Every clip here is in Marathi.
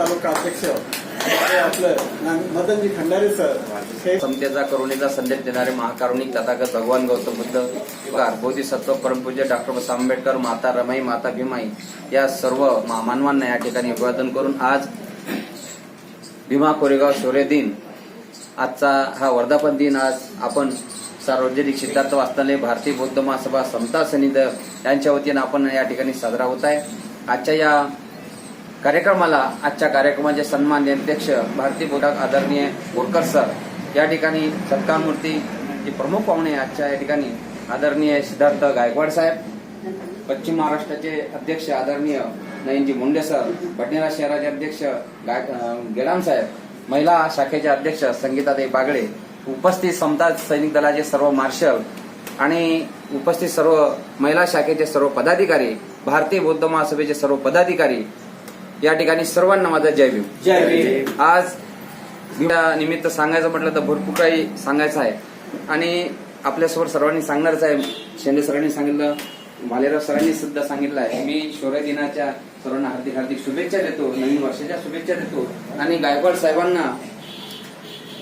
तालुका अध्यक्ष आपलं मदनजी खंडारे सर. हे समतेचा करुणेचा संदेश देणारे महाकारुणिक तथागत भगवान गौतम बुद्ध कार बोधिसत्व परमपूज्य डॉक्टर बाबासाहेब आंबेडकर माता रमाई माता भीमाई या सर्व मानवांना या ठिकाणी अभिवादन करून आज भीमा कोरेगाव शौर्य दिन आजचा हा वर्धापन दिन आज आपण सार्वजनिक सिद्धार्थ वाचनालय भारतीय बौद्ध महासभा समता सनिध यांच्या वतीनं आपण या ठिकाणी साजरा होत आहे. आजच्या या कार्यक्रमाला आजच्या कार्यक्रमाचे सन्मान्य अध्यक्ष भारती बोटाक आदरणीय बोरकर सर या ठिकाणी सत्कार जे प्रमुख पाहुणे आजच्या या ठिकाणी आदरणीय सिद्धार्थ गायकवाड साहेब पश्चिम महाराष्ट्राचे अध्यक्ष आदरणीय नयनजी मुंडे सर भटनेरा शहराचे अध्यक्ष गाय गेडाम साहेब महिला शाखेचे अध्यक्ष संगीताताई बागडे उपस्थित समता सैनिक दलाचे सर्व मार्शल आणि उपस्थित सर्व महिला शाखेचे सर्व पदाधिकारी भारतीय बौद्ध महासभेचे सर्व पदाधिकारी या ठिकाणी सर्वांना माझा जय भीम. जय भीम. आज निमित्त सांगायचं म्हटलं तर भरपूर काही सांगायचं आहे. आणि आपल्यासमोर सर्वांनी सांगणारच आहे. शेंडे सरांनी सांगितलं भालेराव सरांनी सुद्धा सांगितलं आहे. मी शौर्य दिनाच्या सर्वांना हार्दिक हार्दिक शुभेच्छा देतो. नवीन वर्षाच्या शुभेच्छा देतो. आणि गायकवाड साहेबांना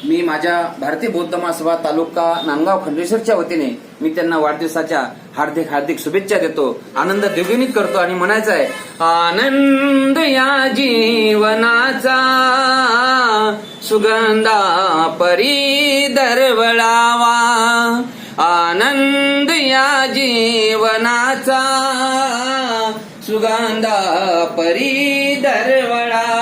मी माझ्या भारतीय बौद्ध महासभा तालुका नांदगाव खंडेश्वरच्या वतीने मी त्यांना वाढदिवसाच्या हार्दिक हार्दिक शुभेच्छा देतो. आनंद द्विगुणित करतो आणि म्हणायचं आहे आनंद या जीवनाचा सुगंधा परी दरवळावा. आनंद या जीवनाचा सुगंधा परी दरवळावा.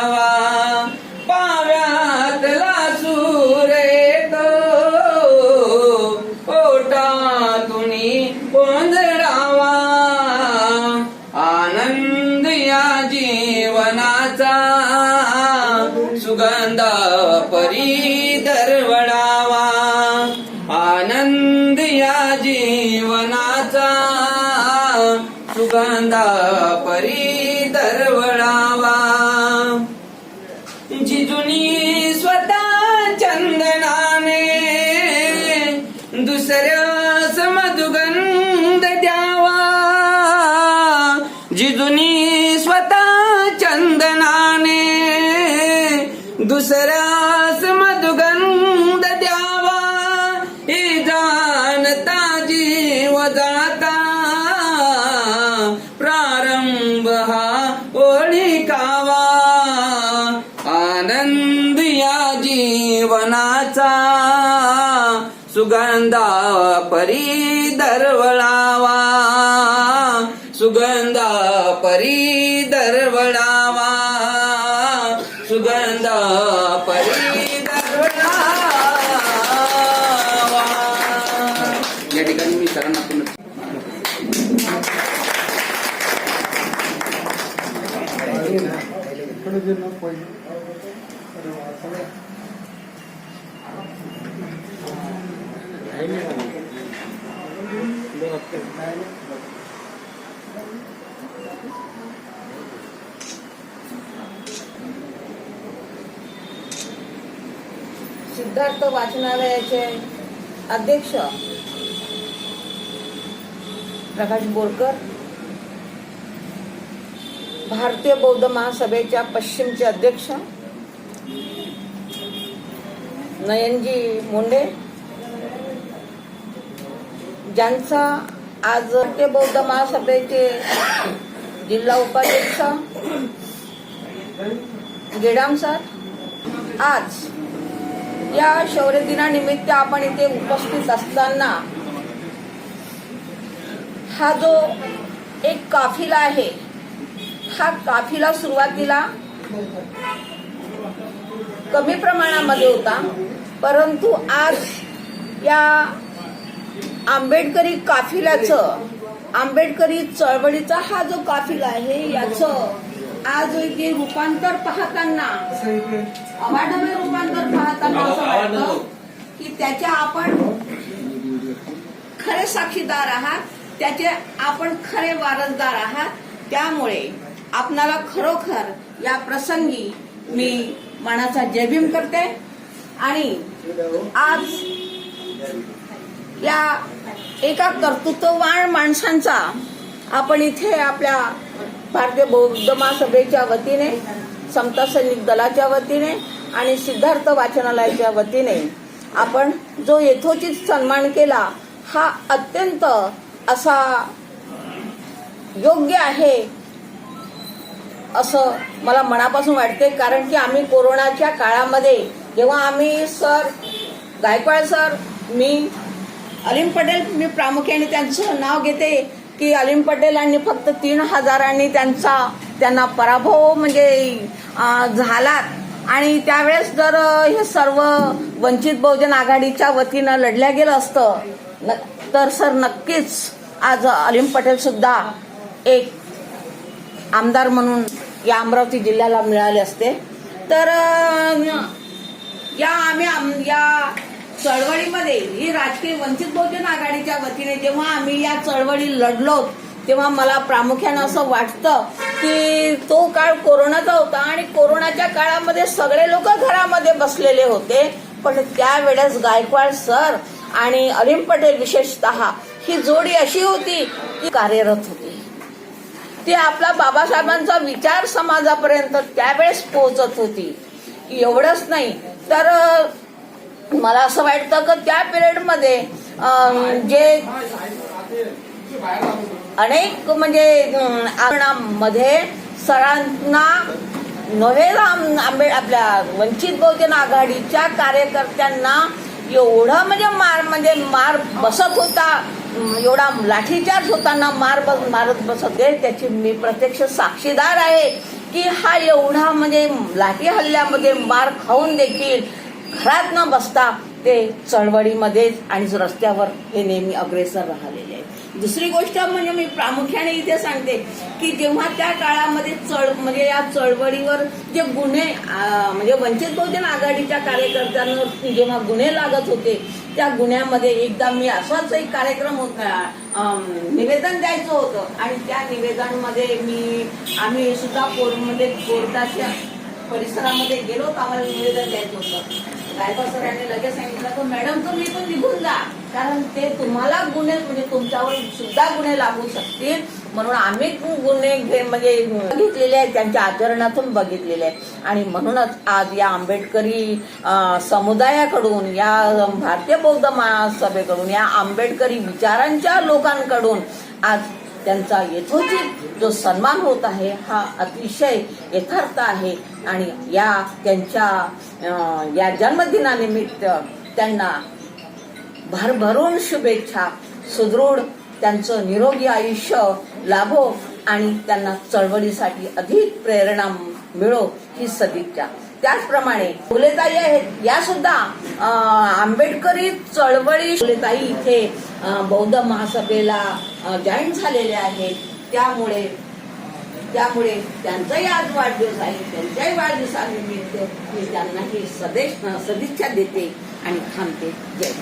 दुसऱ्यास मधुगंध सुगंधा परी दरवळावा सुगंधा परी दरवळावा सुगंधा परी दरवळावा या ठिकाणी मी सरांना पुन्हा इकडे जे ना पहिले सिद्धार्थ वाचनालयाचे अध्यक्ष प्रकाश बोरकर भारतीय बौद्ध महासभेच्या पश्चिमचे अध्यक्ष नयनजी मुंडे ज्यांचा आज ते बौद्ध महासभेचे जिल्हा उपाध्यक्ष गेडाम सर आज या शौर्य दिनानिमित्त आपण इथे उपस्थित असताना हा जो एक काफिला आहे हा काफिला सुरुवातीला कमी प्रमाणामध्ये होता परंतु आज या आंबेडकरी काफिल्याचं आंबेडकरी चळवळीचा हा जो काफिला आहे याचं आज इथे रूपांतर पाहताना अवाढव्य रूपांतर पाहताना असं वाटतं की त्याच्या आपण खरे साक्षीदार आहात त्याचे आपण खरे वारसदार आहात. त्यामुळे आपणाला खरोखर या प्रसंगी मी मनाचा जयभीम करते. आणि आज या एका कर्तृत्ववान माणसांचा आपण इथे आपल्या भारतीय बौद्ध महासभेच्या वतीने समता सैनिक दलाच्या वतीने आणि सिद्धार्थ वाचनालयाच्या वतीने आपण जो यथोचित सन्मान केला हा अत्यंत असा योग्य आहे असं मला मनापासून वाटते. कारण की आम्ही कोरोनाच्या काळामध्ये जेव्हा आम्ही सर गायकवाड सर मी अलीम पटेल मी प्रामुख्याने त्यांचं नाव घेते की अलीम आणि फक्त तीन हजारांनी त्यांचा त्यांना पराभव म्हणजे झाला. आणि त्यावेळेस जर हे सर्व वंचित बहुजन आघाडीच्या वतीनं लढल्या गेलं असतं न- तर सर नक्कीच आज अलीम पटेल सुद्धा एक आमदार म्हणून या अमरावती जिल्ह्याला मिळाले असते. तर या आम्ही आम- या चळवळीमध्ये ही राजकीय वंचित बहुजन आघाडीच्या वतीने जेव्हा आम्ही या चळवळी लढलो तेव्हा मला प्रामुख्यानं असं वाटतं की तो काळ कोरोनाचा होता आणि कोरोनाच्या काळामध्ये सगळे लोक घरामध्ये बसलेले होते. पण त्यावेळेस गायकवाड सर आणि अलीम पटेल विशेषतः ही जोडी अशी होती की कार्यरत होती. ती आपला बाबासाहेबांचा विचार समाजापर्यंत त्यावेळेस पोहोचत होती. एवढंच नाही तर मला असं वाटतं की त्या पिरियडमध्ये जे अनेक म्हणजे अं, सरांना नव्हे आम- आंबे आपल्या वंचित बहुजन आघाडीच्या कार्यकर्त्यांना एवढं म्हणजे मार म्हणजे मार बसत होता एवढा लाठीचार्ज होताना मार बस मारत बसत आहे त्याची मी प्रत्यक्ष साक्षीदार आहे की हा एवढा म्हणजे लाठी हल्ल्यामध्ये मार खाऊन देखील घरात न बसता ते चळवळीमध्ये आणि रस्त्यावर हे नेहमी अग्रेसर राहिलेले आहेत. दुसरी गोष्ट म्हणजे मी प्रामुख्याने इथे सांगते की जेव्हा त्या काळामध्ये चळ म्हणजे या चळवळीवर जे गुन्हे म्हणजे वंचित बहुजन आघाडीच्या कार्यकर्त्यांवर जेव्हा गुन्हे लागत होते त्या गुन्ह्यामध्ये एकदा मी असाच एक कार्यक्रम होता निवेदन द्यायचं होतं. आणि त्या निवेदनमध्ये मी आम्ही सुद्धा कोर्टमध्ये कोर्टाच्या परिसरामध्ये गेलो तर आम्हाला निवेदन द्यायचं होतं. गायकवाड सरांनी लगेच सांगितलं तर मॅडम तुम्ही पण निघून जा. कारण ते तुम्हाला गुन्हे म्हणजे तुमच्यावर सुद्धा गुन्हे लागू शकतील. म्हणून आम्ही गुन्हे घे- म्हणजे बघितलेले आहेत त्यांच्या आचरणातून बघितलेले आहेत. आणि म्हणूनच आज या आंबेडकरी समुदायाकडून या भारतीय बौद्ध महासभेकडून या आंबेडकरी विचारांच्या लोकांकडून आज त्यांचा यथोचित जो सन्मान होत आहे हा अतिशय यथार्थ आहे. आणि या त्यांच्या या जन्मदिनानिमित्त त्यांना भरभरून शुभेच्छा. सुदृढ त्यांचं निरोगी आयुष्य लाभो आणि त्यांना चळवळीसाठी अधिक प्रेरणा मिळो ही सदिच्छा. त्याचप्रमाणे फुलेताई आहेत या सुद्धा अं, आंबेडकरी चळवळी फुलेताई इथे बौद्ध महासभेला जॉईन झालेल्या आहेत. त्यामुळे त्यामुळे त्यांचाही आज वाढदिवस आहे. त्यांच्याही वाढदिवसानिमित्त मी त्यांनाही सदेश सदिच्छा देते आणि थांबते. जय